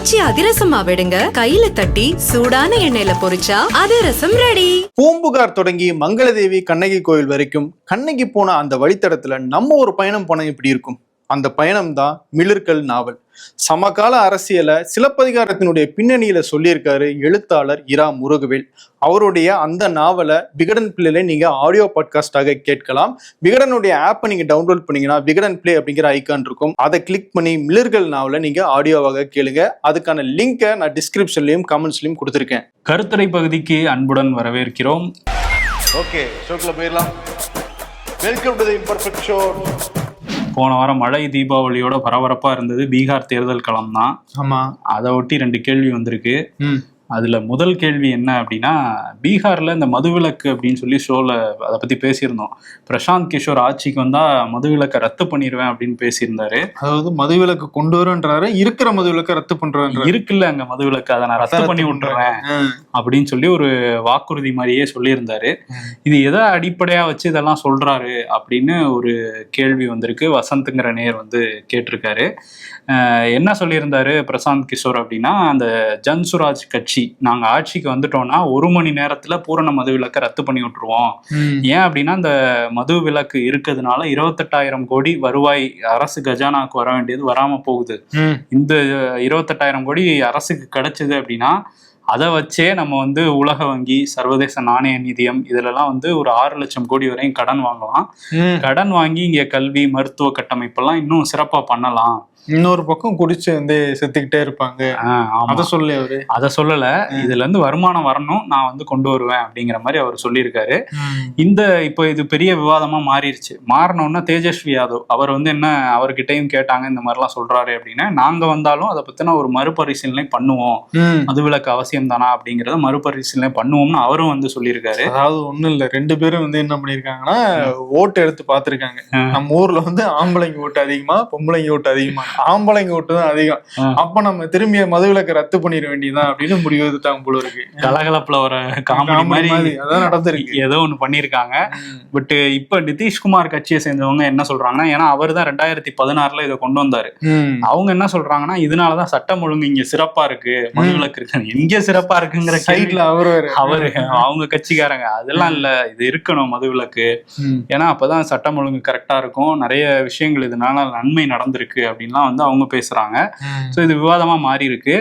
காய்ச்சி அதிரசமா விடுங்க. கையில தட்டி சூடான எண்ணெயில பொரிச்சா அதிரசம் ரெடி பூம்புகார் தொடங்கி மங்களதேவி கண்ணகி கோயில் வரைக்கும் கண்ணகி போன அந்த வழித்தடத்துல நம்ம ஒரு பயணம் போனா இப்படி இருக்கும்? அந்த பயணம் தான் மிளிர்கள் நாவல். சமகால அரசியலை சிலப்பதிகாரத்தினுடைய பின்னணியில சொல்லியிருக்காரு எழுத்தாளர் இரா முருகவேல். அவருடைய அந்த நாவலை விகடன் பிள்ளைல நீங்க ஆடியோ பாட்காஸ்டாக கேட்கலாம். விகடனுடைய ஆப்பை நீங்க டவுன்லோட் பண்ணீங்கன்னா விகடன் பிளே அப்படிங்கிற ஐக்கான் இருக்கும். அதை கிளிக் பண்ணி மிளிர்கள் நாவலை நீங்க ஆடியோவாக கேளுங்க. அதுக்கான லிங்கை நான் டிஸ்கிரிப்ஷன்லயும் கமெண்ட்ஸ்லயும் கொடுத்துருக்கேன். கருத்துரை பகுதிக்கு அன்புடன் வரவேற்கிறோம். ஓகே ஷோக்கில் போயிடலாம். Welcome to the imperfect show போன வாரம் மழை தீபாவளியோட பரபரப்பா இருந்தது பீகார் தேர்தல் களம் தான் ஆமா. அதை ஒட்டி ரெண்டு கேள்வி வந்திருக்கு. அதுல முதல் கேள்வி என்ன அப்படின்னா பீகார்ல இந்த மதுவிலக்கு அப்படின்னு சொல்லி ஷோல அதை பத்தி பேசியிருந்தோம். பிரசாந்த் கிஷோர் ஆட்சிக்கு வந்தா மதுவிலக்கை ரத்து பண்ணிடுவேன் அப்படின்னு பேசியிருந்தாரு. அதாவது மதுவிலக்கு கொண்டு வரன்றாரு இருக்கிற மதுவிலக்கை ரத்து பண்றாரு இருக்குல்ல அங்க மதுவிலக்கு அதை நான் ரத்து பண்ணி விட்டுறேன் அப்படின்னு சொல்லி ஒரு வாக்குறுதி மாதிரியே சொல்லியிருந்தாரு. இது எதை அடிப்படையா வச்சு இதெல்லாம் சொல்றாரு அப்படின்னு ஒரு கேள்வி வந்திருக்கு. வசந்த்ங்கிற நேர் வந்து கேட்டிருக்காரு. என்ன சொல்லியிருந்தாரு பிரசாந்த் கிஷோர் அப்படின்னா அந்த ஜன்சுராஜ் கட்சி நாங்க ஆட்சிக்கு வந்துட்டோம்னா ஒரு மணி நேரத்துல பூரண மது விலக்கை ரத்து பண்ணி விட்டுருவோம். ஏன் அப்படின்னா இந்த மது விலக்கு இருக்கிறதுனால இருபத்தெட்டாயிரம் கோடி வருவாய் அரசு கஜானாக்கு வர வேண்டியது வராம போகுது. இந்த இருபத்தெட்டாயிரம் கோடி அரசுக்கு கிடைச்சது அப்படின்னா அதை வச்சே நம்ம வந்து உலக வங்கி சர்வதேச நாணய நிதியம் இதுலலாம் வந்து ஒரு ஆறு லட்சம் கோடி வரையும் கடன் வாங்கலாம். கடன் வாங்கி இங்க கல்வி மருத்துவ கட்டமைப்பெல்லாம் இன்னும் சிறப்பா பண்ணலாம். இன்னொரு பக்கம் குடிச்சு வந்து செத்துக்கிட்டே இருப்பாங்க. அத சொல்லு அவரு. அதை சொல்லல. இதுல இருந்து வருமானம் வரணும் நான் வந்து கொண்டு வருவேன் அப்படிங்கிற மாதிரி அவர் சொல்லியிருக்காரு. இந்த இப்போ இது பெரிய விவாதமா மாறிடுச்சு மாறினோன்னா தேஜஸ்வி யாதவ் அவர் வந்து என்ன அவர்கிட்டயும் கேட்டாங்க இந்த மாதிரிலாம் சொல்றாரு அப்படின்னா. நாங்க வந்தாலும் அதை பத்தின ஒரு மறுபரிசீலனை பண்ணுவோம். மதுவிலக்கு அவசியம் தானா அப்படிங்கறத மறுபரிசீலனை பண்ணுவோம்னு அவரும் வந்து சொல்லியிருக்காரு. அதாவது ஒண்ணும் இல்ல ரெண்டு பேரும் வந்து என்ன பண்ணிருக்காங்கன்னா ஓட்டு எடுத்து பாத்திருக்காங்க ஆ. நம்ம ஊர்ல வந்து ஆம்பளைங்க ஓட்டு அதிகமா பொம்பளைங்க ஓட்டு அதிகமா. ஆம்பளைங்க ஓட்டு தான் அதிகம். அப்ப நம்ம திரும்பிய மதுவிலக்கை ரத்து பண்ணிட வேண்டியதுதான் அப்படின்னு முடிவு எடுத்தாங்க போல இருக்கு. கலகலப்புல வர காமெடி மாதிரி அதான் நடந்திருக்கு. ஏதோ ஒண்ணு பண்ணிருக்காங்க. பட் இப்ப நிதிஷ்குமார் கட்சியை சேர்ந்தவங்க என்ன சொல்றாங்கன்னா ஏன்னா அவர் தான் ரெண்டாயிரத்தி பதினாறுல இதை கொண்டு வந்தாரு. அவங்க என்ன சொல்றாங்கன்னா இதனாலதான் சட்டம் ஒழுங்கு இங்க சிறப்பா இருக்கு மதுவிலக்கு இருக்கு. எங்க சிறப்பா இருக்குங்கிற சைட்ல அவர் அவரு அவங்க கட்சிக்காரங்க. அதெல்லாம் இல்ல. இது இருக்கணும் மதுவிலக்கு. ஏன்னா அப்பதான் சட்டம் ஒழுங்கு கரெக்டா இருக்கும். நிறைய விஷயங்கள் இதனால நன்மை நடந்திருக்கு அப்படின்லாம் வந்து அவங்க பேசுறாங்க. ஸோ இது விவாதமா மாறி இருக்கு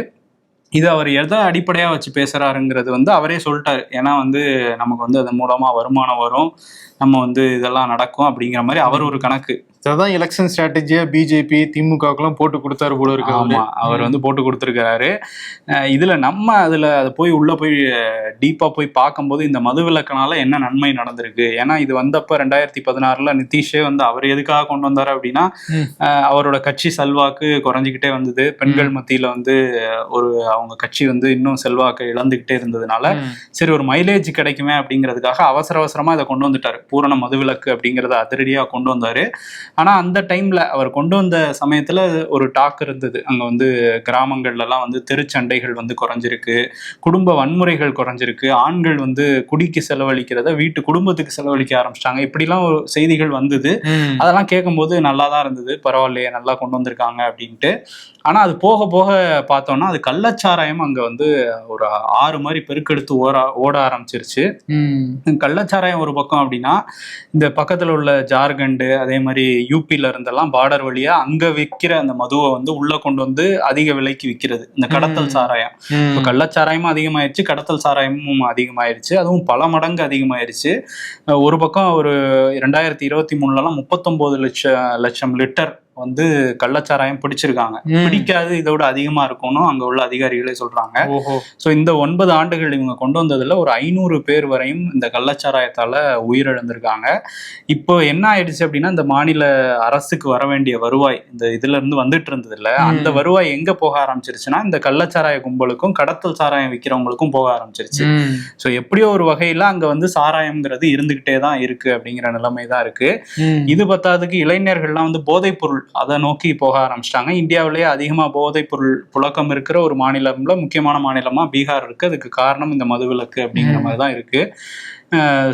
இது அவர் எதை அடிப்படையா வச்சு பேசுறாருங்கிறது வந்து அவரே சொல்லிட்டாரு. ஏன்னா வந்து நமக்கு வந்து அதன் மூலமா வருமானம் வரும். நம்ம வந்து இதெல்லாம் நடக்கும் அப்படிங்கிற மாதிரி அவர் ஒரு கணக்கு. அதான் எலெக்ஷன் ஸ்ட்ராட்டஜியா பிஜேபி திமுகவுக்குலாம் போட்டு கொடுத்தாரு போல இருக்கு. ஆமா அவர் வந்து போட்டு கொடுத்துருக்காரு இதுல நம்ம அதுல அதை போய் உள்ள போய் டீப்பா போய் பார்க்கும்போது இந்த மது விலக்கினால என்ன நன்மை நடந்திருக்கு? ஏன்னா இது வந்தப்ப ரெண்டாயிரத்தி பதினாறுல நிதிஷே வந்து அவர் எதுக்காக கொண்டு வந்தாரு அப்படின்னா அவரோட கட்சி செல்வாக்கு குறைஞ்சிக்கிட்டே வந்தது. பெண்கள் மத்தியில வந்து ஒரு அவங்க கட்சி வந்து இன்னும் செல்வாக்கு இழந்துகிட்டே இருந்ததுனால. சரி ஒரு மைலேஜ் கிடைக்குமே அப்படிங்கிறதுக்காக அவசர அவசரமா இதை கொண்டு வந்துட்டாரு. பூரண மதுவிலக்கு அப்படிங்கறத அதிரடியா கொண்டு வந்தாரு. ஆனா அந்த டைம்ல அவர் கொண்டு வந்த சமயத்துல ஒரு டாக் இருந்தது. அங்க வந்து கிராமங்கள்ல எல்லாம் வந்து தெருச்சண்டைகள் வந்து குறைஞ்சிருக்கு. குடும்ப வன்முறைகள் குறைஞ்சிருக்கு. ஆண்கள் வந்து குடிக்கு செலவழிக்கிறத வீட்டு குடும்பத்துக்கு செலவழிக்க ஆரம்பிச்சிட்டாங்க. இப்படிலாம் ஒரு செய்திகள் வந்தது. அதெல்லாம் கேட்கும்போது நல்லா தான் இருந்தது. பரவாயில்லையே நல்லா கொண்டு வந்திருக்காங்க அப்படின்ட்டு. ஆனா அது போக போக பார்த்தோம்னா அது கள்ளச்சாராயம் அங்க வந்து ஒரு ஆறு மாதிரி பெருக்கெடுத்து ஓட ஓட ஆரம்பிச்சிருச்சு. கள்ளச்சாராயம் ஒரு பக்கம் அப்படின்னா இந்த பக்கத்துல உள்ள ஜார்க்கண்டு அதே மாதிரி யூபில இருந்தெல்லாம் பார்டர் வழியா அங்க விற்கிற அந்த மதுவை வந்து உள்ள கொண்டு வந்து அதிக விலைக்கு விற்கிறது இந்த கடத்தல். சாராயம் இப்போ. கள்ளச்சாராயமும் அதிகமாயிருச்சு கடத்தல் சாராயமும் அதிகமாயிருச்சு அதுவும் பல மடங்கு அதிகமாயிருச்சு ஒரு பக்கம் ஒரு ரெண்டாயிரத்தி இருபத்தி மூணுலலாம் முப்பத்தொன்பது லட்சம் லட்சம் லிட்டர் வந்து கள்ளச்சாராயம் பிடிச்சிருக்காங்க. பிடிக்காது இதோட அதிகமா இருக்கும்னு அங்க உள்ள அதிகாரிகளே சொல்றாங்க ஸோ இந்த ஒன்பது ஆண்டுகள் இவங்க கொண்டு வந்ததுல ஒரு ஐநூறு பேர் வரையும் இந்த கள்ளச்சாராயத்தால உயிரிழந்திருக்காங்க இப்போ என்ன ஆயிடுச்சு அப்படின்னா இந்த மாநில அரசுக்கு வர வேண்டிய வருவாய் இந்த இதுல இருந்து வந்துட்டு இருந்தது இல்ல. அந்த வருவாய் எங்க போக ஆரம்பிச்சிருச்சுன்னா இந்த கள்ளச்சாராய கும்பலுக்கும் கடத்தல் சாராயம் விற்கிறவங்களுக்கும் போக ஆரம்பிச்சிருச்சு. ஸோ எப்படியோ ஒரு வகையில அங்க வந்து சாராயம்ங்கிறது இருந்துகிட்டே தான் இருக்கு அப்படிங்கிற நிலைமை தான் இருக்கு. இது பத்தாததுக்கு இளைஞர்கள்லாம் வந்து போதைப் பொருள் அதை நோக்கி போக ஆரம்பிச்சிட்டாங்க. இந்தியாவிலேயே அதிகமாக போதைப் பொருள் புழக்கம் இருக்கிற ஒரு மாநிலம்ல முக்கியமான மாநிலமா பீகார் இருக்கு. அதுக்கு காரணம் இந்த மதுவிலக்கு அப்படிங்கிற மாதிரி தான் இருக்கு.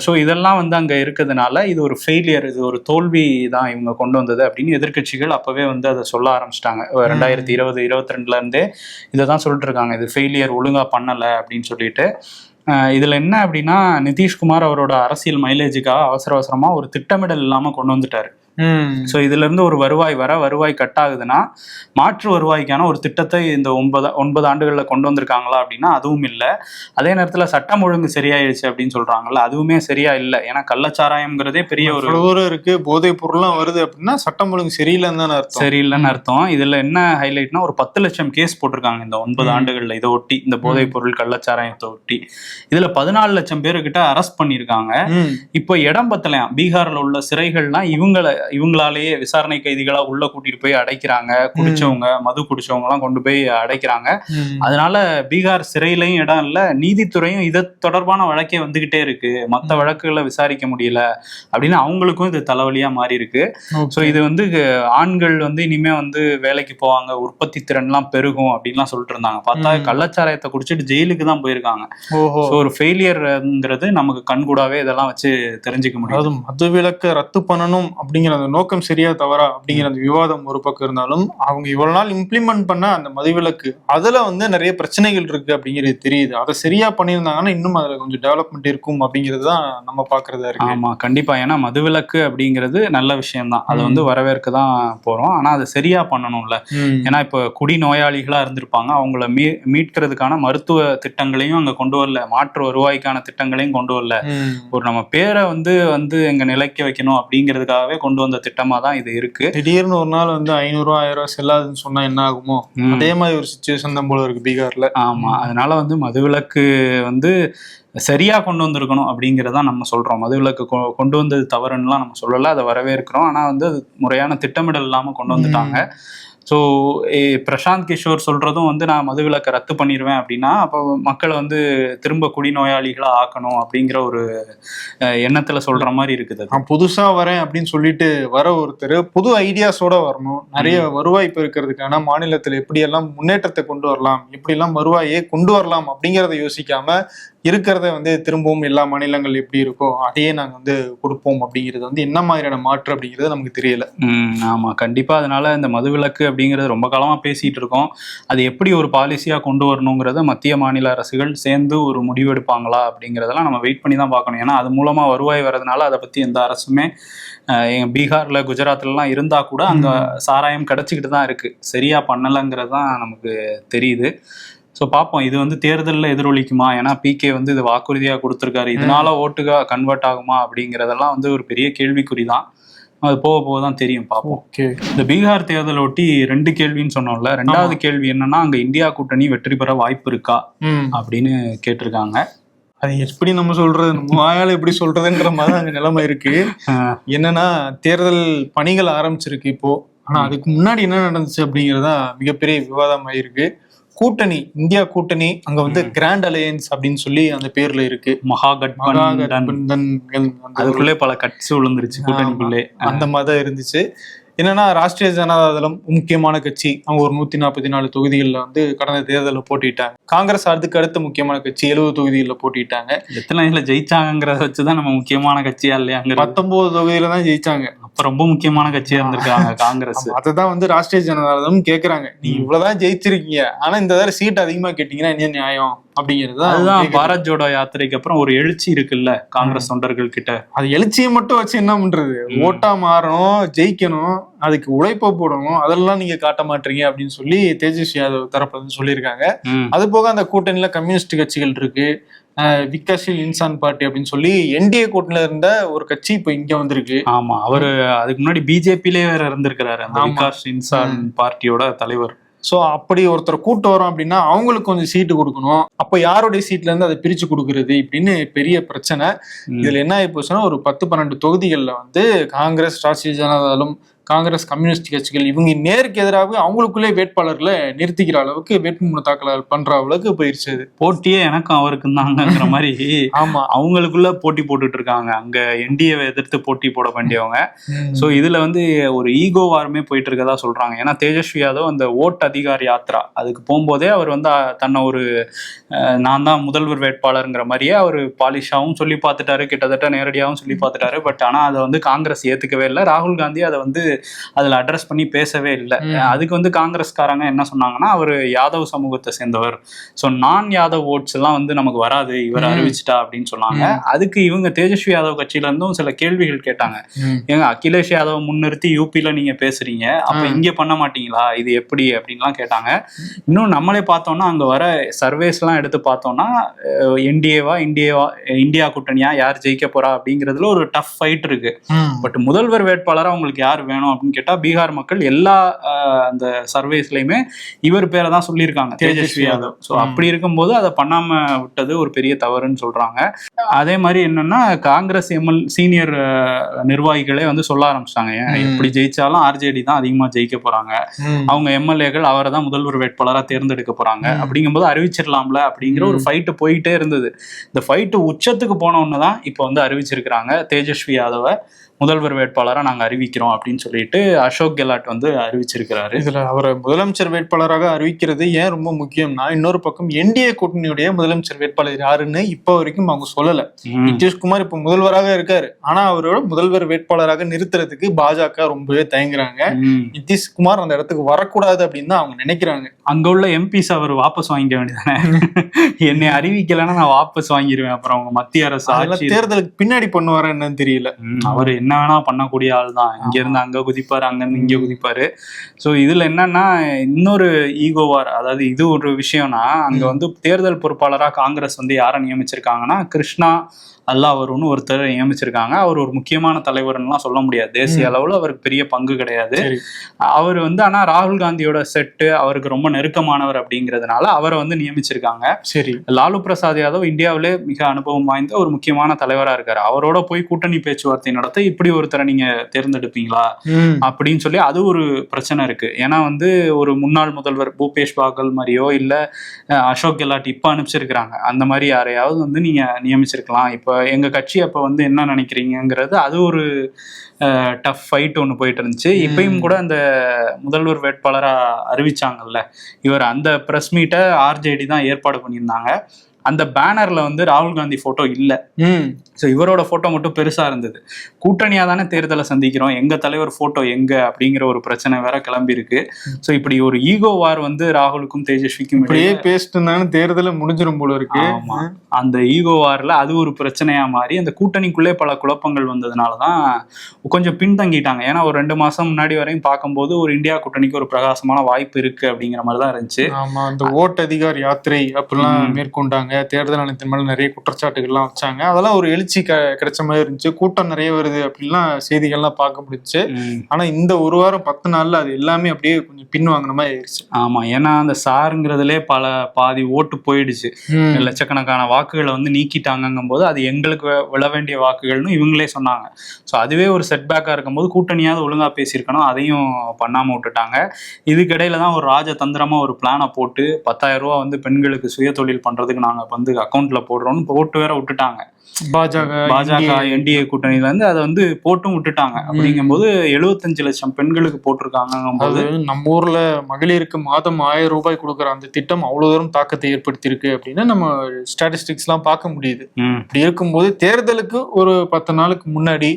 ஸோ இதெல்லாம் வந்து அங்கே இருக்கிறதுனால இது ஒரு ஃபெயிலியர் இது ஒரு தோல்வி தான் இவங்க கொண்டு வந்தது அப்படின்னு எதிர்க்கட்சிகள் அப்போவே வந்து அதை சொல்ல ஆரம்பிச்சிட்டாங்க. ரெண்டாயிரத்தி இருபது இருபத்தி ரெண்டுல இருந்தே இதை தான் சொல்லிட்டு இருக்காங்க இது ஃபெயிலியர் ஒழுங்காக பண்ணலை அப்படின்னு சொல்லிட்டு. இதுல என்ன அப்படின்னா நிதிஷ்குமார் அவரோட அரசியல் மைலேஜுக்காக அவசர அவசரமா ஒரு திட்டமிடல் இல்லாம கொண்டு வந்துட்டாரு. ஸோ இதுல இருந்து ஒரு வருவாய் வர வருவாய் கட் ஆகுதுன்னா மாற்று வருவாய்க்கான ஒரு திட்டத்தை இந்த ஒன்பது ஒன்பது ஆண்டுகளில் கொண்டு வந்திருக்காங்களா அப்படின்னா அதுவும் இல்லை. அதே நேரத்தில் சட்டம் ஒழுங்கு சரியாயிடுச்சு அப்படின்னு சொல்றாங்கல்ல அதுவுமே சரியா இல்லை. ஏன்னா கள்ளச்சாராயம்ங்கிறதே பெரிய ஒரு தூரம் இருக்கு போதைப் பொருள்லாம் வருது அப்படின்னா சட்டம் ஒழுங்கு சரியில்லைன்னு தானே அர்த்தம். சரியில்லைன்னு அர்த்தம். இதுல என்ன ஹைலைட்னா ஒரு பத்து லட்சம் கேஸ் போட்டிருக்காங்க இந்த ஒன்பது. ஆண்டுகள்ல இதை ஒட்டி இந்த போதைப் பொருள் கள்ளச்சாராயத்தை ஒட்டி. இதுல பதினாலு லட்சம் பேருக்கிட்ட அரெஸ்ட் பண்ணியிருக்காங்க. இப்போ இடம் பத்தலையாம். பீகார்ல உள்ள சிறைகள்லாம் இவங்கள இவங்களாலேயே விசாரணை கைதிகளா உள்ள கூட்டிட்டு போய் அடைக்கிறாங்க. குடிச்சவங்க மது குடிச்சவங்க எல்லாம் கொண்டு போய் அடைக்கிறாங்க. அதனால பீகார் சிறையிலையும் இடம் இல்ல நீதித்துறையும் இது தொடர்பான வழக்கே வந்துகிட்டே இருக்கு. மத்த வழக்குகளை விசாரிக்க முடியல அப்படின்னு அவங்களுக்கும் இது தலைவலியா மாறி இருக்கு ஸோ இது வந்து ஆண்கள் வந்து இனிமே வந்து வேலைக்கு போவாங்க உற்பத்தி திறன்லாம் பெருகும் அப்படின்லாம் சொல்லிட்டு இருந்தாங்க பார்த்தா. கள்ளச்சாராயத்தை குடிச்சிட்டு ஜெயிலுக்கு தான் போயிருக்காங்க. ஸோ ஒரு ஃபெயிலியர்ங்கிறது நமக்கு கண்கூடாவே இதெல்லாம் வச்சு தெரிஞ்சுக்க முடியும் அதாவது மது விலக்கை ரத்து பண்ணணும் அப்படிங்கிற அந்த நோக்கம் சரியா தவறா அப்படிங்கிற அந்த விவாதம் ஒரு பக்கம் இருந்தாலும் அவங்க இவ்வளவு நாள் இம்ப்ளிமெண்ட் பண்ண அந்த மதுவிலக்கு அதுல வந்து நிறைய பிரச்சனைகள் இருக்கு அப்படிங்கிறது தெரியுது. அதை சரியா பண்ணியிருந்தாங்கன்னா இன்னும் அதுல கொஞ்சம் டெவலப்மெண்ட் இருக்கும் அப்படிங்கிறது தான் நம்ம பாக்குறதா இருக்கு. ஆமா கண்டிப்பா. ஏன்னா மதுவிலக்கு அப்படிங்கிறது நல்ல விஷயம்தான். அதை ம். வந்து வரவேற்க தான் போறோம். ஆனா அதை சரியா பண்ணணும்ல. ஏன்னா இப்போ குடி நோயாளிகளா இருந்திருப்பாங்க. அவங்கள மீ மீட்கிறதுக்கான மருத்துவ திட்டங்களையும் அங்க கொண்டு வரல. மாற்று வருவாய்க்கான திட்டங்களையும் கொண்டு வரல. ஒரு நம்ம பேரை வந்து வந்து எங்க நிலைக்க வைக்கணும் அப்படிங்கிறதுக்காகவே கொண்டு வந்த திட்டமா தான் இது இருக்கு. திடீர்னு ஒரு நாள் வந்து ஐநூறு ரூபா ஆயிரம் ரூபாய் செல்லாதுன்னு சொன்னா என்ன ஆகுமோ. அதே மாதிரி ஒரு சுச்சுவேஷன் தான் போல இருக்கு பீகார்ல. ஆமா அதனால வந்து மதுவிலக்கு வந்து சரியா கொண்டு வந்திருக்கணும் அப்படிங்கிறதா நம்ம சொல்றோம். மதுவிலக்கு கொண்டு வந்தது தவறுன்னுலாம் நம்ம சொல்லல அதை வரவேற்கிறோம். ஆனா வந்து அது முறையான திட்டமிடல் இல்லாம கொண்டு வந்துட்டாங்க. ஸோ பிரசாந்த் கிஷோர் சொல்றதும் வந்து நான் மதுவிலக்கை ரத்து பண்ணிடுவேன் அப்படின்னா அப்போ மக்களை வந்து திரும்ப குடிநோயாளிகளா ஆக்கணும் அப்படிங்கிற ஒரு எண்ணத்துல சொல்ற மாதிரி இருக்குது. நான் புதுசா வரேன் அப்படின்னு சொல்லிட்டு வர ஒருத்தர் புது ஐடியாஸோட வரணும் நிறைய வருவாய் பெருக்கிறதுக்கான மாநிலத்தில் எப்படியெல்லாம் முன்னேற்றத்தை கொண்டு வரலாம் எப்படியெல்லாம் வருவாயை கொண்டு வரலாம் அப்படிங்கிறத யோசிக்காம இருக்கிறத வந்து திரும்பவும் எல்லா மாநிலங்கள் எப்படி இருக்கோ அதையே நாங்க வந்து கொடுப்போம் அப்படிங்கிறது வந்து என்ன மாதிரியான மாற்று அப்படிங்கிறது நமக்கு தெரியல. ம் ஆமா. கண்டிப்பா அதனால இந்த மதுவிலக்கு அப்படிங்கிறது ரொம்ப காலமா பேசிட்டு இருக்கோம். அது எப்படி ஒரு பாலிசியா கொண்டு வரணுங்கிறத மத்திய மாநில அரசுகள் சேர்ந்து ஒரு முடிவெடுப்பாங்களா அப்படிங்கிறதெல்லாம் நம்ம வெயிட் பண்ணி தான் பார்க்கணும். ஏன்னா அது மூலமா வருவாய் வரதுனால அதை பத்தி எந்த அரசுமே அஹ், எங்க பீகார்ல குஜராத்லலாம் இருந்தா கூட அங்க சாராயம் கிடைச்சிக்கிட்டு தான் இருக்கு. சரியா பண்ணலைங்கிறது தான் நமக்கு தெரியுது. ஸோ பார்ப்போம் இது வந்து தேர்தலில் எதிரொலிக்குமா? ஏன்னா பிகே வந்து இது வாக்குறுதியாக கொடுத்துருக்காரு. இதனால ஓட்டுகா கன்வெர்ட் ஆகுமா? அப்படிங்கிறதெல்லாம் வந்து ஒரு பெரிய கேள்விக்குறி தான் அது போக போக தான் தெரியும் பார்ப்போம் ஓகே. இந்த பீகார் தேர்தலை ஒட்டி ரெண்டு கேள்வின்னு சொன்னோம்ல. ரெண்டாவது கேள்வி என்னன்னா அங்க இந்தியா கூட்டணி வெற்றி பெற வாய்ப்பு இருக்கா? அப்படின்னு கேட்டிருக்காங்க. அது எப்படி நம்ம சொல்றது? வாயால எப்படி சொல்றதுன்ற மாதிரி தான் அங்க நிலைமை இருக்கு. என்னன்னா தேர்தல் பணிகள் ஆரம்பிச்சிருக்கு இப்போ. ஆனா அதுக்கு முன்னாடி என்ன நடந்துச்சு அப்படிங்கறதா மிகப்பெரிய விவாதமாயிருக்கு. கூட்டணி இந்தியா கூட்டணி அங்க வந்து கிராண்ட் அலையன்ஸ் அப்படின்னு சொல்லி அந்த பேர்ல இருக்கு. அதுக்குள்ளே பல கட்சி விழுந்துருச்சு கூட்டணிக்குள்ளே. அந்த மாதிரி இருந்துச்சு. என்னன்னா ராஷ்டிரிய ஜனதா தளம் முக்கியமான கட்சி. அவங்க ஒரு நூத்தி நாற்பத்தி நாலு தொகுதிகளில் வந்து கடந்த தேர்தலில் போட்டிட்டாங்க. காங்கிரஸ் அதுக்கு அடுத்த முக்கியமான கட்சி எழுபது தொகுதிகளில் போட்டிட்டாங்க. எத்தனை இதுல ஜெயிச்சாங்கிறத வச்சுதான் நம்ம முக்கியமான கட்சியா இல்லையாங்கிறது. பத்தொன்பது தொகுதியில தான் ஜெயிச்சாங்க. ரொம்ப முக்கியமான கட்சியா இருந்திருக்காங்க காங்கிரஸ். அததான் வந்து ராஷ்டிரிய ஜனதா தளம் கேக்குறாங்க நீங்க இவ்வளவுதான் ஜெயிச்சிருக்கீங்க. ஆனா இந்த தடவை சீட் அதிகமா கேட்டீங்கன்னா என்ன நியாயம் அப்படிங்கிறது தான் அதுதான். பாரத் ஜோடோ யாத்திரைக்கு அப்புறம் ஒரு எழுச்சி இருக்குல்ல காங்கிரஸ் தொண்டர்கள் கிட்ட. அது எழுச்சியை மட்டும் வச்சு என்ன பண்றது. ஓட்டா மாறணும் ஜெயிக்கணும் அதுக்கு உழைப்ப போடணும் அதெல்லாம் நீங்க காட்ட மாட்டீங்க அப்படின்னு சொல்லி தேஜஸ்வி யாதவ் தரப்புல இருந்து சொல்லியிருக்காங்க. அது போக அந்த கூட்டணியில கம்யூனிஸ்ட் கட்சிகள் இருக்கு. விகாஷீல் இன்சான் பார்ட்டி அப்படின்னு சொல்லி என்டிஏ கூட்டணியில இருந்த ஒரு கட்சி இப்ப இங்க வந்திருக்கு. ஆமா அவரு அதுக்கு முன்னாடி பிஜேபிலே வேற இருந்திருக்கிறாரு அந்த. விகாஸ் இன்சான் பார்ட்டியோட தலைவர். சோ அப்படி ஒருத்தர் கூட்டு வரோம் அப்படின்னா அவங்களுக்கு கொஞ்சம் சீட்டு கொடுக்கணும். அப்ப யாருடைய சீட்ல இருந்து அதை பிரிச்சு கொடுக்கறது இப்படின்னு பெரிய பிரச்சனை. இதுல என்ன ஆகி போச்சுன்னா ஒரு பத்து பன்னெண்டு தொகுதிகளில் வந்து காங்கிரஸ் ராஷ்டிரிய ஜனதாதளம் காங்கிரஸ் கம்யூனிஸ்ட் கட்சிகள் இவங்க நேருக்கு எதிராக அவங்களுக்குள்ளே வேட்பாளர்களை நிறுத்திக்கிற அளவுக்கு வேட்புமனு தாக்கல் பண்ற அளவுக்கு போயிருச்சு போட்டியே எனக்கும் அவருக்கும் தாங்கிற மாதிரி ஆமா. அவங்களுக்குள்ள போட்டி போட்டுட்டு இருக்காங்க. அங்க என்டிஏவை எதிர்த்து போட்டி போட வேண்டியவங்க. சோ இதுல வந்து ஒரு ஈகோ வாரமே போயிட்டு இருக்கதா சொல்றாங்க. ஏன்னா தேஜஸ்வி யாதவ் அந்த ஓட் அதிகார் யாத்ரா அதுக்கு போகும்போதே அவர் வந்து தன்னை ஒரு நான் தான் முதல்வர் வேட்பாளருங்கிற மாதிரியே அவர் பாலிஷாவும் சொல்லி பார்த்துட்டாரு கிட்டத்தட்ட நேரடியாகவும் சொல்லி பார்த்துட்டாரு. பட் ஆனா அதை வந்து காங்கிரஸ் ஏத்துக்கவே இல்லை. ராகுல் காந்தி அதை வந்து அதுல அட்ரஸ் பண்ணி பேசவே இல்லை. அதுக்கு வந்து காங்கிரஸ்காரங்க என்ன சொன்னாங்கன்னா அவர் யாதவ் சமூகத்தை சேர்ந்தவர் ஸோ நான் யாதவ் ஓட்ஸ் எல்லாம் வந்து நமக்கு வராது இவர். அறிவிச்சிட்டா அப்படின்னு சொன்னாங்க. அதுக்கு இவங்க தேஜஸ்வி யாதவ் கட்சியில இருந்தும் சில கேள்விகள் கேட்டாங்க. ஏங்க அகிலேஷ் யாதவ் முன்னிறுத்தி யூபில நீங்க பேசுறீங்க அப்ப. இங்க பண்ண மாட்டீங்களா இது எப்படி அப்படின்லாம் கேட்டாங்க இன்னும் நம்மளே பார்த்தோம்னா அங்க வர சர்வேஸ் எல்லாம் எடுத்து பார்த்தோம்னா என்டிஏவா இந்தியாவா இந்தியா கூட்டணியா யார் ஜெயிக்க போறா அப்படிங்கிறதுல ஒரு டஃப் ஃபைட் இருக்கு. பட் முதல்வர் வேட்பாளரா உங்களுக்கு யார் வேணும் அப்படின்னு கேட்டா பீகார் மக்கள் எல்லா அந்த சர்வேஸ்லயுமே இவர் பேரை தான் சொல்லியிருக்காங்க தேஜஸ்வி யாதவ் ஸோ. அப்படி இருக்கும்போது அதை பண்ணாம விட்டது ஒரு பெரிய தவறுன்னு சொல்றாங்க அதே மாதிரி என்னன்னா காங்கிரஸ் எம்எல் சீனியர் நிர்வாகிகளே வந்து சொல்ல ஆரம்பிச்சிட்டாங்க. எப்படி ஜெயிச்சாலும் ஆர்ஜேடி தான் அதிகமா ஜெயிக்க போறாங்க. அவங்க எம்எல்ஏக்கள் அவரை தான் முதல்வர் வேட்பாளரா தேர்ந்தெடுக்க போறாங்க. அப்படிங்கும்போது அறிவிச்சிடலாம்ல அப்படிங்கிற ஒரு. ஃபைட்டு போயிட்டே இருந்தது இந்த ஃபைட்டு உச்சத்துக்கு போன ஒன்று தான் இப்போ வந்து அறிவிச்சிருக்கிறாங்க தேஜஸ்வி யாதவை முதல்வர் வேட்பாளரா நாங்க அறிவிக்கிறோம் அப்படின்னு சொல்லிட்டு அசோக் கெலாட் வந்து அறிவிச்சிருக்கிறாரு. இதுல அவரை முதலமைச்சர் வேட்பாளராக அறிவிக்கிறது ஏன் ரொம்ப முக்கியம்னா இன்னொரு பக்கம் என்டிஏ கூட்டணியுடைய முதலமைச்சர் வேட்பாளர் யாருன்னு இப்போ வரைக்கும் அவங்க சொல்லல. நிதிஷ்குமார் இப்ப முதல்வராக இருக்காரு. ஆனா அவரோட முதல்வர் வேட்பாளராக நிறுத்துறதுக்கு பாஜக ரொம்பவே தயங்குறாங்க. நிதிஷ்குமார் அந்த இடத்துக்கு வரக்கூடாது அப்படின்னு தான் அவங்க நினைக்கிறாங்க. அங்க உள்ள எம்பிஸ் அவர் வாபஸ் வாங்கிக்க வேண்டியதானே? என்னை அறிவிக்கலைன்னா நான் வாபஸ் வாங்கிடுவேன் அப்புறம் அவங்க மத்திய அரசு தேர்தலுக்கு பின்னாடி பண்ணுவாரா என்னன்னு தெரியல. அவர் என்ன வேணா பண்ணக்கூடிய ஆள் தான். இங்க இருந்து அங்க குதிப்பாரு அங்க இருந்து இங்க குதிப்பாரு. சோ இதுல என்னன்னா இன்னொரு ஈகோவார் அதாவது இது ஒரு விஷயம்னா அங்க. வந்து தேர்தல் பொறுப்பாளரா காங்கிரஸ் வந்து யாரை நியமிச்சிருக்காங்கன்னா கிருஷ்ணா அல்லாவருன்னு ஒருத்தர் நியமிச்சிருக்காங்க. அவர் ஒரு முக்கியமான தலைவர்னுலாம் சொல்ல முடியாது. தேசிய. அளவுல அவருக்கு பெரிய பங்கு கிடையாது. அவர் வந்து ஆனா ராகுல் காந்தியோட செட்டு அவருக்கு ரொம்ப நெருக்கமானவர் அப்படிங்கிறதுனால அவரை வந்து நியமிச்சிருக்காங்க. சரி. லாலு பிரசாத் யாதவ் இந்தியாவிலே மிக அனுபவம் வாய்ந்த ஒரு முக்கியமான தலைவரா இருக்காரு. அவரோட போய் கூட்டணி பேச்சுவார்த்தை நடத்த இப்படி ஒருத்தரை நீங்க தேர்ந்தெடுப்பீங்களா. அப்படின்னு சொல்லி அது ஒரு பிரச்சனை இருக்கு. ஏன்னா வந்து ஒரு முன்னாள் முதல்வர் பூபேஷ் பாகல் மாதிரியோ இல்ல அசோக் கெலாட் இப்ப அனுப்பிச்சிருக்கிறாங்க. அந்த மாதிரி யாரையாவது வந்து நீங்க நியமிச்சிருக்கலாம். இப்ப எங்க கட்சி அப்ப வந்து என்ன நினைக்கிறீங்கிறது அது ஒரு டஃப் ஃபைட் ஒன்று போயிட்டு இருந்துச்சு. இப்பயும் கூட அந்த முதல்வர் வேட்பாளரா அறிவிச்சாங்கல்ல. இவர் அந்த பிரஸ் மீட்டை ஆர்ஜேடி தான் ஏற்பாடு பண்ணியிருந்தாங்க. அந்த பேனர்ல வந்து ராகுல் காந்தி போட்டோ இல்லை. ஸோ இவரோட போட்டோ மட்டும் பெருசா இருந்தது. கூட்டணியா தானே தேர்தலை சந்திக்கிறோம். எங்க தலைவர் போட்டோ எங்க அப்படிங்கிற ஒரு பிரச்சனை வேற கிளம்பி இருக்கு ஸோ இப்படி ஒரு ஈகோ வார் வந்து ராகுலுக்கும் தேஜஸ்விக்கும் இப்படியே பேசிட்டு தேர்தல முடிஞ்சிரும் போல இருக்கு. ஆமா. அந்த ஈகோ வார்ல அது ஒரு பிரச்சனையா மாறி அந்த கூட்டணிக்குள்ளே பல குழப்பங்கள் வந்ததுனால தான் கொஞ்சம் பின்தங்கிட்டாங்க. ஏன்னா ஒரு ரெண்டு மாசம் முன்னாடி வரையும் பார்க்கும்போது ஒரு இந்தியா கூட்டணிக்கு ஒரு பிரகாசமான வாய்ப்பு இருக்கு அப்படிங்கிற மாதிரி தான் இருந்துச்சு. ஆமா. அந்த ஓட் அதிகார் யாத்திரை அப்படிலாம் ம். தேர்தல் ஆணையத்தின் மேல நிறைய குற்றச்சாட்டுகள்லாம் வச்சாங்க. அதெல்லாம் ஒரு எழுச்சி க கிடைச்ச மாதிரி இருந்துச்சு. கூட்டம் நிறைய வருது அப்படிலாம் செய்திகள்லாம் பார்க்க முடிஞ்சுச்சு. ம். ஆனா இந்த ஒரு வாரம் பத்து நாள்ல அது எல்லாமே அப்படியே கொஞ்சம் பின் வாங்கின மாதிரி ஆயிடுச்சு ஆமா. ஏன்னா அந்த சாருங்கிறதுலே பல பாதி ஓட்டு போயிடுச்சு. லட்சக்கணக்கான வாக்குகளை வந்து நீக்கிட்டாங்கங்கும் போது அது எங்களுக்கு விழ வேண்டிய வாக்குகள்னு இவங்களே சொன்னாங்க. ஸோ அதுவே ஒரு செட்பேக்காக இருக்கும்போது கூட்டணியாவது ஒழுங்கா பேசியிருக்கணும். அதையும் பண்ணாம விட்டுட்டாங்க. இதுக்கிடையில தான் ஒரு ராஜதந்திரமா ஒரு பிளானை போட்டு பத்தாயிரம் ரூபா வந்து பெண்களுக்கு சுய தொழில் பண்றதுக்கு நாங்க வந்து அக்கௌண்ட்ல போடுறோம்னு போட்டு வேற விட்டுட்டாங்க. பாஜக பாஜக என்டிஏ கூட்டணியில இருந்து அதை வந்து போட்டும் விட்டுட்டாங்க. அப்படிங்கும்போது எழுபத்தஞ்சு லட்சம் பெண்களுக்கு போட்டிருக்காங்க போது நம்ம ஊர்ல மகளிருக்கு மாதம் ஆயிரம் ரூபாய் கொடுக்குற அந்த திட்டம் அவ்வளவு தூரம் தாக்கத்தை ஏற்படுத்தியிருக்கு அப்படின்னு நம்ம ஸ்டாட்டிஸ்டிக்ஸ் எல்லாம் பார்க்க முடியுது. இப்படி இருக்கும்போது தேர்தலுக்கு ஒரு பத்து நாளுக்கு முன்னாடி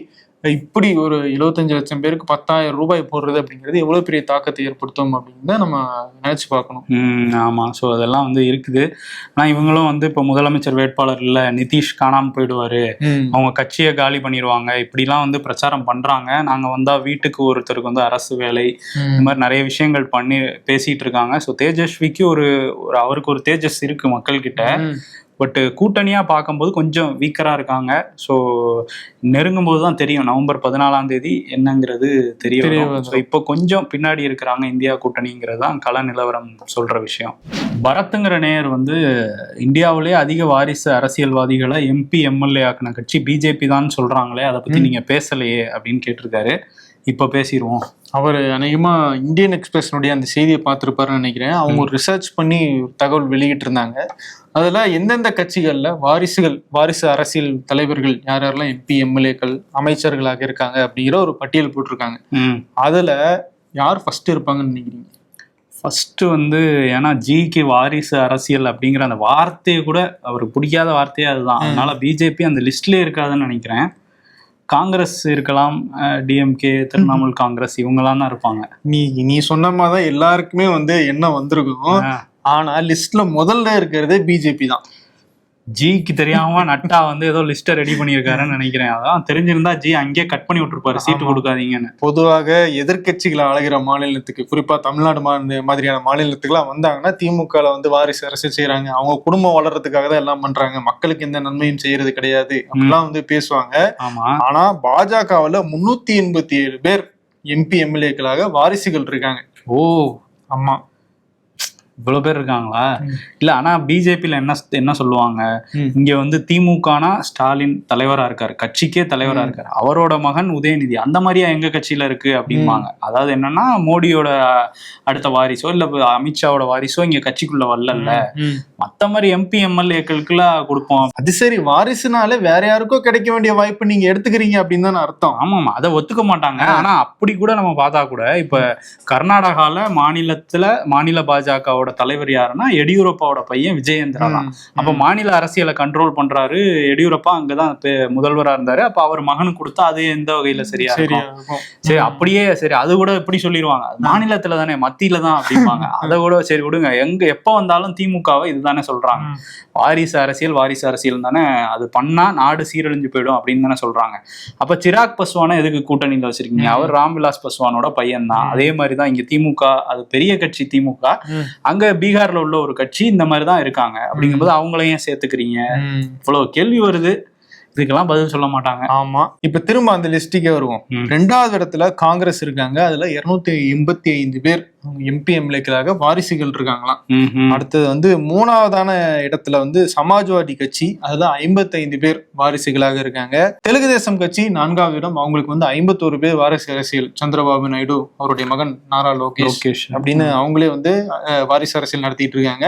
இப்படி ஒரு எழுபத்தஞ்சு லட்சம் பேருக்கு பத்தாயிரம் ரூபாய் போடுறது அப்படிங்கிறது எவ்வளவு பெரிய தாக்கத்தை ஏற்படுத்தும் அப்படின்னு தான் நம்ம நினைச்சு பார்க்கணும். ம் ஆமாம் ஸோ அதெல்லாம் வந்து இருக்குது. ஆனால் இவங்களும் வந்து இப்போ முதலமைச்சர் வேட்பாளர் இல்லை நிதிஷ் காணாமல் போயிடுவாரு. அவங்க கட்சியை காலி பண்ணிடுவாங்க. இப்படிலாம் வந்து பிரச்சாரம் பண்ணுறாங்க நாங்கள் வந்தால் வீட்டுக்கு ஒருத்தருக்கு வந்து அரசு வேலை இந்த மாதிரி நிறைய விஷயங்கள் பண்ணி பேசிட்டு இருக்காங்க. ஸோ தேஜஸ்விக்கு ஒரு ஒரு அவருக்கு ஒரு தேஜஸ் இருக்கு மக்கள்கிட்ட. பட் கூட்டணியாக பார்க்கும்போது கொஞ்சம் வீக்கராக இருக்காங்க. ஸோ நெருங்கும் போது தான் தெரியும் நவம்பர் பதினாலாம் தேதி என்னங்கிறது தெரிய. ஸோ இப்போ கொஞ்சம் பின்னாடி இருக்கிறாங்க இந்தியா கூட்டணிங்கிறது தான் கள நிலவரம் சொல்ற விஷயம். பரத்துங்கிற நேயர் வந்து இந்தியாவிலே அதிக வாரிசு அரசியல்வாதிகளை எம்பி எம்எல்ஏ ஆக்கின கட்சி பிஜேபி தான் சொல்றாங்களே அதை பத்தி ம். நீங்க பேசலையே அப்படின்னு கேட்டிருக்காரு. இப்போ பேசிடுவோம். அவர் அநேகமா இந்தியன் எக்ஸ்பிரஸ்னுடைய அந்த செய்தியை பார்த்திருப்பாருன்னு நினைக்கிறேன். அவங்க ஒரு ரிசர்ச் பண்ணி தகவல் வெளியிட்டு இருந்தாங்க அதுல எந்தெந்த கட்சிகள்ல வாரிசுகள் வாரிசு அரசியல் தலைவர்கள் யார் யாரெல்லாம் எம்பி எம்எல்ஏக்கள் அமைச்சர்களாக இருக்காங்க அப்படிங்கிற ஒரு பட்டியல் போட்டிருக்காங்க. அதுல யார் ஃபர்ஸ்ட் இருப்பாங்கன்னு நினைக்கிறீங்க? ஃபர்ஸ்ட் வந்து ஏன்னா ஜிக்கு வாரிசு அரசியல் அப்படிங்கிற அந்த வார்த்தையை கூட அவருக்கு பிடிக்காத வார்த்தையே அதுதான். அதனால பிஜேபி அந்த லிஸ்ட்லயே இருக்காதுன்னு நினைக்கிறேன். காங்கிரஸ் இருக்கலாம் டிஎம்கே திரிணாமுல் காங்கிரஸ் இவங்கெல்லாம் தான் இருப்பாங்க. நீ நீ சொன்ன மாதிரி தான் எல்லாருக்குமே வந்து என்ன வந்திருக்கும். ஆனா லிஸ்ட்ல முதல்ல இருக்கிறதே பிஜேபி தான். ஜிக்கு தெரியாம நட்டா வந்து ஏதோ லிஸ்ட்டை ரெடி பண்ணியிருக்காருன்னு நினைக்கிறேன். அதான் தெரிஞ்சிருந்தா ஜி அங்கேயே கட் பண்ணி விட்டுருப்பாரு சீட்டு. கொடுக்காதீங்கன்னு. பொதுவாக எதிர்க்கட்சிகளை அழகிற மாநிலத்துக்கு குறிப்பா தமிழ்நாடு மாதிரியான மாநிலத்துக்குலாம் வந்தாங்கன்னா திமுக வந்து வாரிசு அரசியல் செய்யறாங்க அவங்க குடும்பம் வளர்றதுக்காக தான் எல்லாம் பண்றாங்க. மக்களுக்கு எந்த நன்மையும் செய்யறது கிடையாது. அப்படிலாம் வந்து பேசுவாங்க. ஆமா. ஆனா பாஜகவுல முன்னூத்தி எண்பத்தி ஏழு பேர் எம்பி எம்எல்ஏக்களாக வாரிசுகள் இருக்காங்க. ஓ. ஆமா. இவ்வளவு பேர் இருக்காங்களா. இல்ல ஆனா பிஜேபியில என்ன என்ன சொல்லுவாங்க. இங்க வந்து திமுகனா ஸ்டாலின் தலைவரா இருக்காரு கட்சிக்கே தலைவரா. இருக்காரு. அவரோட மகன் உதயநிதி அந்த மாதிரியா எங்க கட்சியில இருக்கு அப்படிம்பாங்க. அதாவது என்னன்னா மோடியோட அடுத்த வாரிசோ இல்ல அமித்ஷாவோட வாரிசோ இங்க கட்சிக்குள்ள வரல. மத்த மாதிரி எம்பி எம்எல்ஏக்களுக்குலாம் கொடுப்போம். அது சரி வாரிசுனாலே வேற யாருக்கோ கிடைக்க வேண்டிய வாய்ப்பு நீங்க எடுத்துக்கிறீங்க அப்படின்னு தானே அர்த்தம். ஆமாமா அதை ஒத்துக்க மாட்டாங்க. ஆனா அப்படி கூட நம்ம பார்த்தா கூட இப்ப கர்நாடகால மாநிலத்துல மாநில பாஜகவோட தலைவர் யாருன்னா எடியூரப்பாவோட பையன் விஜயேந்திரா தான் அப்ப மாநில அரசியலை கண்ட்ரோல் பண்றாரு. எடியூரப்பா அங்கதான் முதல்வரா இருந்தாரு. அப்ப அவர் மகனுக்கு கொடுத்தா அது எந்த வகையில சரியா சரி அப்படியே சரி அது கூட இப்படி சொல்லிடுவாங்க மாநிலத்துல தானே மத்தியில தான் அப்படிம்பாங்க அதை கூட சரி விடுங்க. எங்க எப்ப வந்தாலும் திமுகவை இதுதானே சொல்றாங்க. வாரிசு அரசியல் வாரிசு அரசியல் தானே அது பண்ணா நாடு சீரழிஞ்சு போயிடும் அப்படின்னு தானே சொல்றாங்க. அப்ப சிராக் பஸ்வானை எதுக்கு கூட்டணியில வச்சிருக்கீங்க. அவர் ராம்விலாஸ் பஸ்வானோட பையன் தான் அதே மாதிரிதான் இங்க திமுக அது பெரிய கட்சி திமுக. ம். அங்க பீகார்ல உள்ள ஒரு கட்சி இந்த மாதிரி தான் இருக்காங்க. அப்படிங்கும்போது அவங்களையும் சேர்த்துக்கிறீங்க. இவ்வளவு கேள்வி வருது. இதுக்கெல்லாம் பதில் சொல்ல மாட்டாங்க. ஆமா. இப்ப திரும்ப அந்த லிஸ்டுக்கே வருவோம். ரெண்டாவது இடத்துல காங்கிரஸ் இருக்காங்க. அதுல இருநூத்தி எண்பத்தி ஐந்து பேர் எம்பி எம்எல்ஏக்களாக வாரிசுகள் இருக்காங்களாம். அடுத்தது வந்து மூணாவதான இடத்துல வந்து சமாஜ்வாடி கட்சி அதுல ஐம்பத்தைந்து பேர் வாரிசுகளாக இருக்காங்க. தெலுங்கு தேசம் கட்சி நான்காவது இடம். அவங்களுக்கு வந்து ஐம்பத்தோரு பேர் வாரிசு அரசியல். சந்திரபாபு நாயுடு அவருடைய மகன் நாரா லோகேஷ் அப்படின்னு அவங்களே வந்து வாரிசு அரசியல் நடத்திட்டு இருக்காங்க.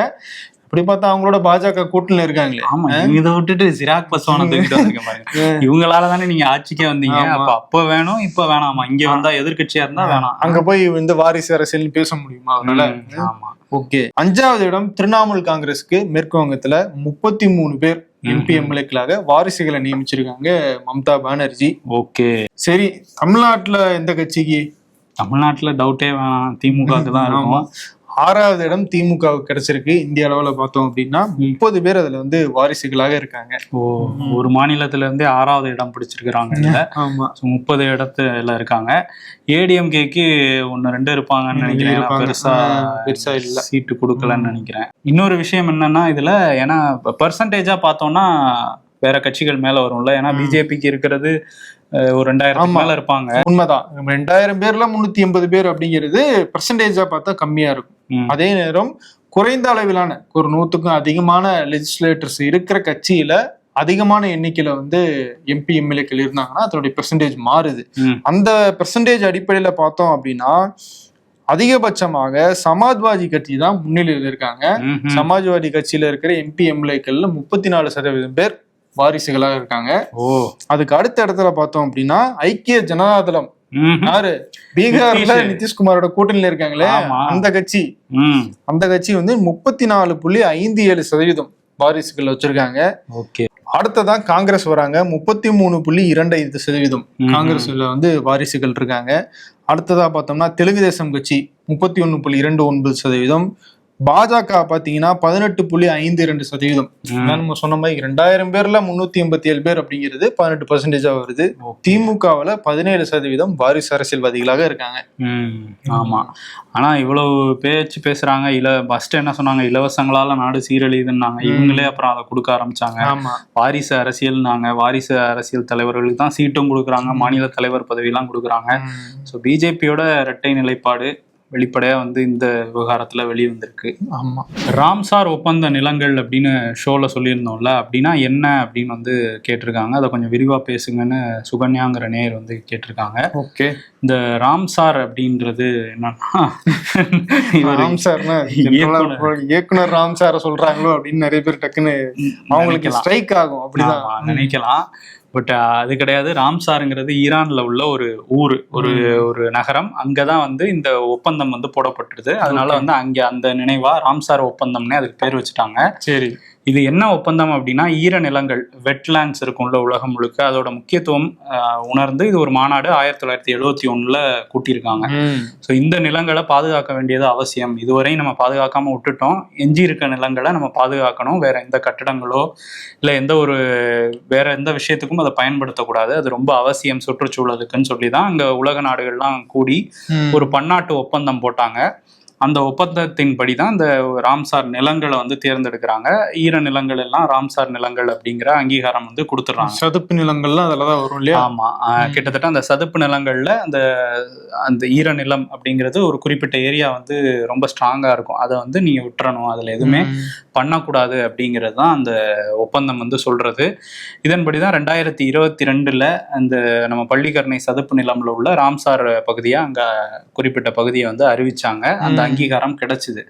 அப்படி பார்த்தா அவங்களோட பாஜக கூட்டணியில இருக்காங்களே. ஆமா இதை விட்டுட்டு சிராக் பஸ்வான தூக்கிட்டு வந்திருக்க இவங்களால தானே நீங்க ஆட்சிக்கே வந்தீங்க. அப்ப அப்ப வேணும் இப்ப வேணாமா? இங்க வந்தா எதிர்க்கட்சியா இருந்தா வேணாம். அங்க போய் இந்த வாரிசு அரசியல் பேச முடியுமா அதனால ஆமா. ஓகே. அஞ்சாவது இடம் திரிணாமுல் காங்கிரஸ்க்கு மேற்கு வங்கத்துல முப்பத்தி மூணு பேர் எம்பி எம்எல்ஏக்களாக வாரிசுகளை நியமிச்சிருக்காங்க மம்தா பானர்ஜி. ஓகே. சரி தமிழ்நாட்டுல எந்த கட்சிக்கு? தமிழ்நாட்டுல டவுட்டே வேணாம். திமுகவுக்கு தான். இருக்கும். ஆறாவது இடம் திமுகவுக்கு கிடைச்சிருக்கு. இந்திய அளவுல பார்த்தோம் அப்படின்னா முப்பது பேர் அதுல வந்து வாரிசுகளாக இருக்காங்க. ஓ ஒரு மாநிலத்துல இருந்தே ஆறாவது இடம் பிடிச்சிருக்கிறாங்க ஆமா. முப்பது இடத்துல இருக்காங்க. ஏடிஎம்கேக்கு ஒன்னு ரெண்டு இருப்பாங்கன்னு நினைக்கிறேன். பெருசா பெருசா இல்ல. சீட்டு கொடுக்கலன்னு நினைக்கிறேன். இன்னொரு விஷயம் என்னன்னா இதுல ஏன்னா பெர்சன்டேஜா பார்த்தோம்னா வேற கட்சிகள் மேல வரும்ல. ஏன்னா பிஜேபிக்கு இருக்கிறது ஒரு ரெண்டாயிரம். மேல இருப்பாங்க உண்மைதான் ரெண்டாயிரம் பேர்ல முன்னூத்தி எண்பது பேர் அப்படிங்கிறது பெர்சன்டேஜா பார்த்தா கம்மியா இருக்கும். அதே நேரம் குறைந்த அளவிலான ஒரு நூத்துக்கும் அதிகமான லெஜிஸ்லேட்டர்ஸ் இருக்கிற கட்சியில அதிகமான எண்ணிக்கையில வந்து எம்பி எம்எல்ஏக்கள் இருந்தாங்கன்னா அதனுடைய பெர்சன்டேஜ் மாறுது. அந்த பெர்சன்டேஜ் அடிப்படையில பார்த்தோம் அப்படின்னா அதிகபட்சமாக சமாஜ்வாதி கட்சி தான் முன்னிலையில் இருக்காங்க. சமாஜ்வாதி கட்சியில இருக்கிற எம்பி எம்எல்ஏக்கள்ல முப்பத்தி நாலு சதவீதம் பேர் வாரிசுகளாக இருக்காங்க. ஓ. அதுக்கு அடுத்த இடத்துல பார்த்தோம் அப்படின்னா ஐக்கிய ஜனதாதளம். யாரு? பீகார்ல நிதிஷ். நிதிஷ்குமாரோட கூட்டணியில இருக்காங்களே. அந்த கட்சி. அந்த கட்சி வந்து முப்பத்தி நாலு புள்ளி ஐந்து ஏழு சதவீதம் வாரிசுகள் வச்சிருக்காங்க. ஓகே. அடுத்ததான் காங்கிரஸ் வராங்க முப்பத்தி மூணு புள்ளி இரண்டு ஐந்து சதவீதம். காங்கிரஸ்ல வந்து வாரிசுகள் இருக்காங்க. அடுத்ததா பார்த்தோம்னா தெலுங்கு தேசம் கட்சி முப்பத்தி ஒன்னு புள்ளி இரண்டு ஒன்பது சதவீதம். பாஜக பாத்தீங்கன்னா பதினெட்டு புள்ளி ஐந்து இரண்டு சதவீதம். நம்ம சொன்ன மாதிரி ரெண்டாயிரம் பேர்ல முன்னூத்தி எண்பத்தி ஏழு பேர் அப்படிங்கிறது பதினெட்டு பர்சன்டேஜா வருது. திமுகவுல பதினேழு சதவீதம் வாரிசு அரசியல்வாதிகளாக இருக்காங்க. ஆமா. ஆனா இவ்வளவு பேச்சு பேசுறாங்க இல ஃபர்ஸ்ட் என்ன சொன்னாங்க இலவசங்களால நாடு சீரழியுதுன்னாங்க. இவங்களே அப்புறம் அதை கொடுக்க ஆரம்பிச்சாங்க. வாரிசு அரசியல்னாங்க வாரிசு அரசியல் தலைவர்களுக்கு தான் சீட்டும் கொடுக்குறாங்க மாநில தலைவர் பதவியெல்லாம் கொடுக்குறாங்க. ஸோ பிஜேபியோட இரட்டை நிலைப்பாடு வெளிப்படையா வந்து இந்த விவகாரத்துல வெளிவந்திருக்கு. ஆமா. ராம்சார் ஒப்பந்த நிலங்கள் அப்படின்னு ஷோல சொல்லியிருந்தோம்ல அப்படின்னா என்ன அப்படின்னு வந்து கேட்டிருக்காங்க. அதை கொஞ்சம் விரிவா பேசுங்கன்னு சுகன்யாங்கிற நேயர் வந்து கேட்டிருக்காங்க. ஓகே. இந்த ராம்சார் அப்படின்றது என்னன்னா இவரு ராம் சார்னா இயக்குனர். இயக்குனர் ராம் சார சொல்றாங்களோ அப்படின்னு நிறைய பேர் டக்குன்னு அவங்களுக்கு. ஸ்ட்ரைக் ஆகும். அப்படிதான். நினைக்கலாம். பட் அது கிடையாது. ராம்சாருங்கிறது ஈரான்ல உள்ள ஒரு ஊர் ஒரு ஒரு நகரம். அங்கதான் வந்து இந்த ஒப்பந்தம் வந்து போடப்பட்டிருது. அதனால வந்து அங்க அந்த நினைவா ராம்சார் ஒப்பந்தம்னே அதுக்கு பேர் வச்சுட்டாங்க. சரி. இது என்ன ஒப்பந்தம் அப்படின்னா ஈர நிலங்கள் வெட்லேண்ட்ஸ் இருக்கும்ல உலகம் முழுக்க. அதோட முக்கியத்துவம் உணர்ந்து இது ஒரு மாநாடு ஆயிரத்தி தொள்ளாயிரத்தி எழுவத்தி ஒண்ணுல கூட்டியிருக்காங்க. ஸோ இந்த நிலங்களை பாதுகாக்க வேண்டியது அவசியம். இதுவரை நம்ம பாதுகாக்காம விட்டுட்டோம். எஞ்சி இருக்க நிலங்களை நம்ம பாதுகாக்கணும். வேற எந்த கட்டடங்களோ இல்லை எந்த ஒரு வேற எந்த விஷயத்துக்கும் அதை பயன்படுத்தக்கூடாது. அது ரொம்ப அவசியம் சுற்றுச்சூழலுக்குன்னு சொல்லி தான் அங்கே உலக நாடுகள்லாம் கூடி. ஒரு பன்னாட்டு ஒப்பந்தம் போட்டாங்க. அந்த ஒப்பந்தத்தின்படி தான் இந்த ராம்சார் நிலங்களை வந்து தேர்ந்தெடுக்கிறாங்க. ஈர நிலங்கள் எல்லாம் ராம்சார் நிலங்கள் அப்படிங்கிற அங்கீகாரம் வந்து கொடுத்துட்றாங்க. சதுப்பு நிலங்கள்லாம் அதுலதான் வரும் இல்லையா? ஆமா. ஆஹ் கிட்டத்தட்ட அந்த சதுப்பு நிலங்கள்ல அந்த அந்த ஈர நிலம் அப்படிங்கிறது ஒரு குறிப்பிட்ட ஏரியா வந்து ரொம்ப ஸ்ட்ராங்கா இருக்கும். அதை வந்து நீங்க விட்டுறணும். அதுல எதுவுமே. பண்ணக்கூடாது அப்படிங்கிறது தான் அந்த ஒப்பந்தம் வந்து சொல்றது. இதன்படி தான் ரெண்டாயிரத்தி இருபத்தி ரெண்டுல அந்த நம்ம பள்ளிக்கரணை சதுப்பு நிலம்ல உள்ள ராம்சார் பகுதியா அங்க குறிப்பிட்ட பகுதியை வந்து அறிவிச்சாங்க. அந்த. அங்கீகாரம் கிடைச்சிது.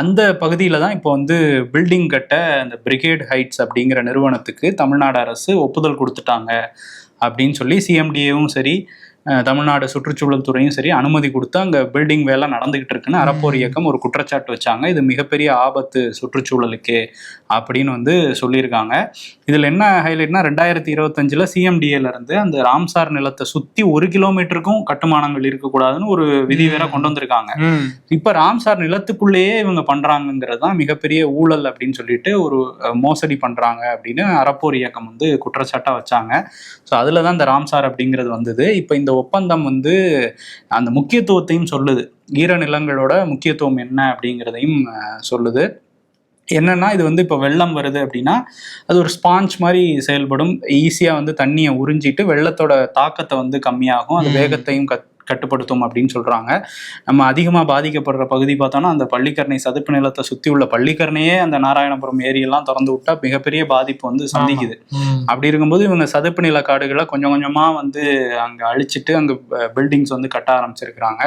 அந்த பகுதியில் தான் இப்போ வந்து பில்டிங் கட்ட அந்த பிரிகேட் ஹைட்ஸ் அப்படிங்கிற நிறுவனத்துக்கு தமிழ்நாடு அரசு ஒப்புதல் கொடுத்துட்டாங்க அப்படின்னு சொல்லி சிஎம்டிஏவும் சரி தமிழ்நாடு சுற்றுச்சூழல் துறையும் சரி அனுமதி கொடுத்து அங்க பில்டிங் வேலை நடந்துகிட்டு இருக்குன்னு அறப்போர் இயக்கம் ஒரு குற்றச்சாட்டு வச்சாங்க. இது மிகப்பெரிய ஆபத்து சுற்றுச்சூழலுக்கு அப்படின்னு வந்து சொல்லியிருக்காங்க. இதுல என்ன ஹைலைட்னா ரெண்டாயிரத்தி இருபத்தஞ்சுல சிஎம்டிஏல இருந்து அந்த ராம்சார் நிலத்தை சுத்தி ஒரு கிலோமீட்டருக்கும் கட்டுமானங்கள் இருக்கக்கூடாதுன்னு ஒரு விதி வேற கொண்டு வந்திருக்காங்க. இப்ப ராம்சார் நிலத்துக்குள்ளேயே இவங்க பண்றாங்கங்கிறது தான் மிகப்பெரிய ஊழல் அப்படின்னு சொல்லிட்டு ஒரு மோசடி பண்றாங்க அப்படின்னு அறப்போர் இயக்கம் வந்து குற்றச்சாட்டா வச்சாங்க. ஸோ அதுல தான் இந்த ராம்சார் அப்படிங்கிறது வந்தது. இப்போ இந்த ஒப்பந்தம் வந்து அந்த முக்கியத்துவத்தையும் சொல்லுது. ஈர நிலங்களோட முக்கியத்துவம் என்ன அப்படிங்கிறதையும் சொல்லுது. என்னன்னா இது வந்து இப்போ வெள்ளம் வருது அப்படின்னா அது ஒரு ஸ்பாஞ்ச் மாதிரி செயல்படும். ஈஸியாக வந்து தண்ணியை உறிஞ்சிட்டு வெள்ளத்தோட தாக்கத்தை வந்து கம்மியாகும். அது. வேகத்தையும் கட் கட்டுப்படுத்தும் அப்படின்னு சொல்றாங்க. நம்ம அதிகமாக பாதிக்கப்படுற பகுதி பார்த்தோம்னா அந்த பள்ளிக்கரணை சதுப்பு நிலத்தை சுற்றி உள்ள பள்ளிக்கரணையே அந்த நாராயணபுரம் ஏரியெல்லாம் திறந்து விட்டா மிகப்பெரிய பாதிப்பு வந்து சந்திக்குது. அப்படி இருக்கும்போது இவங்க சதுப்பு நில காடுகளை கொஞ்சம் கொஞ்சமா வந்து அங்க அழிச்சிட்டு அங்க பில்டிங்ஸ் வந்து கட்ட ஆரம்பிச்சிருக்கிறாங்க.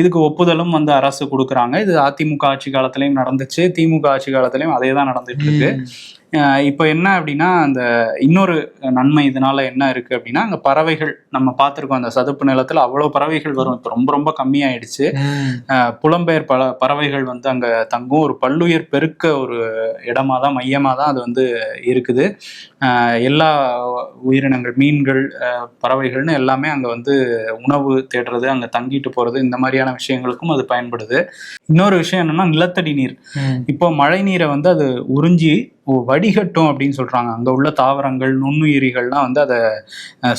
இதுக்கு ஒப்புதலும் வந்து அரசு கொடுக்குறாங்க. இது அதிமுக ஆட்சி காலத்திலயும் நடந்துச்சு. திமுக ஆட்சி காலத்திலயும் அதே தான் நடந்துட்டு இருக்கு. இப்போ என்ன அப்படின்னா அந்த இன்னொரு நன்மை இதனால என்ன இருக்கு அப்படின்னா அங்க பறவைகள் நம்ம பார்த்திருக்கோம் அந்த சதுப்பு நிலத்துல அவ்வளவு பறவைகள் வரும். இப்போ ரொம்ப ரொம்ப கம்மியாயிடுச்சு. புலம்பெயர் பல பறவைகள் வந்து அங்க தங்கும். ஒரு பல்லுயிர் பெருக்க ஒரு இடமா தான் மையமா தான் அது வந்து இருக்குது. எல்லா உயிரினங்கள் மீன்கள் பறவைகள்னு எல்லாமே அங்க வந்து உணவு தேடுறது அங்க தங்கிட்டு போறது இந்த மாதிரியான விஷயங்களுக்கும் அது பயன்படுது. இன்னொரு விஷயம் என்னன்னா நிலத்தடி நீர். இப்போ மழை நீரை வந்து அது உறிஞ்சி வடிகட்டும் அப்படின்னு சொல்றாங்க. அங்க உள்ள தாவரங்கள் நுண்ணுயிரிகள்லாம் வந்து அதை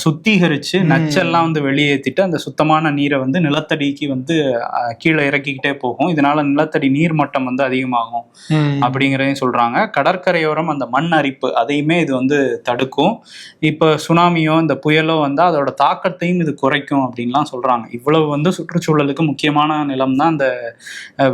சுத்திகரிச்சு. நச்செல்லாம் வந்து வெளியேற்றிட்டு அந்த சுத்தமான நீரை வந்து நிலத்தடிக்கு வந்து கீழே இறக்கிக்கிட்டே போகும். இதனால நிலத்தடி நீர் மட்டம் வந்து அதிகமாகும். அப்படிங்கிறதையும் சொல்றாங்க. கடற்கரையோரம் அந்த மண் அரிப்பு அதையுமே இது வந்து தடுக்கும். இப்போ சுனாமியோ இந்த புயலோ வந்து அதோட தாக்கத்தையும் இது குறைக்கும் அப்படின்லாம் சொல்றாங்க. இவ்வளவு வந்து சுற்றுச்சூழலுக்கு முக்கியமான நிலம் தான் அந்த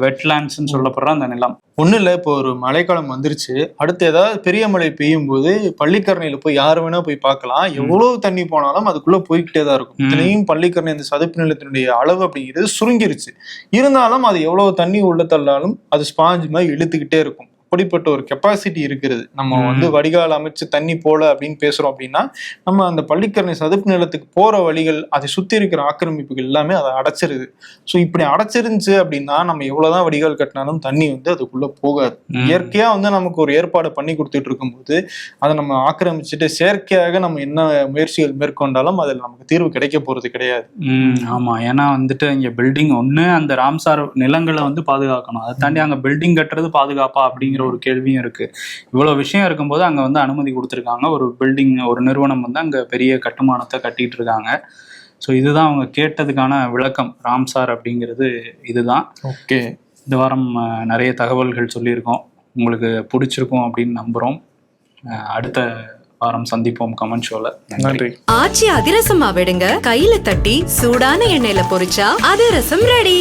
வெட்லேண்ட்ஸ்ன்னு சொல்லப்படுற அந்த நிலம். ஒண்ணு இல்ல இப்போ ஒரு மழைக்காலம் வந்துருச்சு. அடுத்து ஏதாவது பெரிய மழை பெய்யும் போது பள்ளிக்கரணையில போய் யாரு வேணா போய் பார்க்கலாம். எவ்வளவு தண்ணி போனாலும் அதுக்குள்ள போய்கிட்டே தான் இருக்கும். ம். இதுலயும் பள்ளிக்கரணை இந்த சதுப்பு நிலத்தினுடைய அளவு அப்படிங்கிறது சுருங்கிருச்சு. இருந்தாலும் அது எவ்வளவு தண்ணி உள்ள தள்ளாலும் அது ஸ்பாஞ்ச் மாதிரி இழுத்துக்கிட்டே இருக்கும். அப்படிப்பட்ட ஒரு கெப்பாசிட்டி இருக்கிறது. நம்ம. வந்து வடிகால் அமைச்சு தண்ணி போல அப்படின்னு பேசுறோம் அப்படின்னா நம்ம அந்த பள்ளிக்கரணை சதுப்பு நிலத்துக்கு போற வழிகள் அதை சுத்தி இருக்கிற ஆக்கிரமிப்புகள் எல்லாமே அதை அடைச்சிருது. ஸோ இப்படி அடைச்சிருந்துச்சு அப்படின்னா நம்ம எவ்வளவுதான் வடிகால் கட்டினாலும் தண்ணி வந்து அதுக்குள்ள போகாது. இயற்கையா வந்து நமக்கு ஒரு ஏற்பாடு பண்ணி கொடுத்துட்டு இருக்கும்போது அதை நம்ம ஆக்கிரமிச்சுட்டு செயற்கையாக நம்ம என்ன முயற்சிகள் மேற்கொண்டாலும் அதில் நமக்கு தீர்வு கிடைக்க போறது கிடையாது. ஆமா. ஏன்னா வந்துட்டு இங்க பில்டிங் ஒண்ணு அந்த ராம்சார் நிலங்களை வந்து பாதுகாக்கணும். அதை தாண்டி அங்க பில்டிங் கட்டுறது பாதுகாப்பா அப்படிங்கிற ஒரு கேள்வியும் இருக்கு. இவ்வளவு விஷயம் இருக்கும்போது அங்க வந்து அனுமதி கொடுத்துருக்காங்க. ஒரு பில்டிங் ஒரு நிறுவனம் வந்து அங்க பெரிய கட்டுமானத்தை கட்டிட்டு இருக்காங்க. ஸோ இதுதான் அவங்க கேட்டதுக்கான விளக்கம். ராம்சார் அப்படிங்கிறது இதுதான். ஓகே. இந்த வாரம் நிறைய தகவல்கள் சொல்லியிருக்கோம். உங்களுக்கு பிடிச்சிருக்கும் அப்படின்னு நம்புறோம். அடுத்த வாரம் சந்திப்போம் கமெண்ட் ஷோல. நன்றி. ஆச்சி அதிரசமா விடுங்க கையில தட்டி சூடான எண்ணெயில பொரிச்சா அதிரசம் ரெடி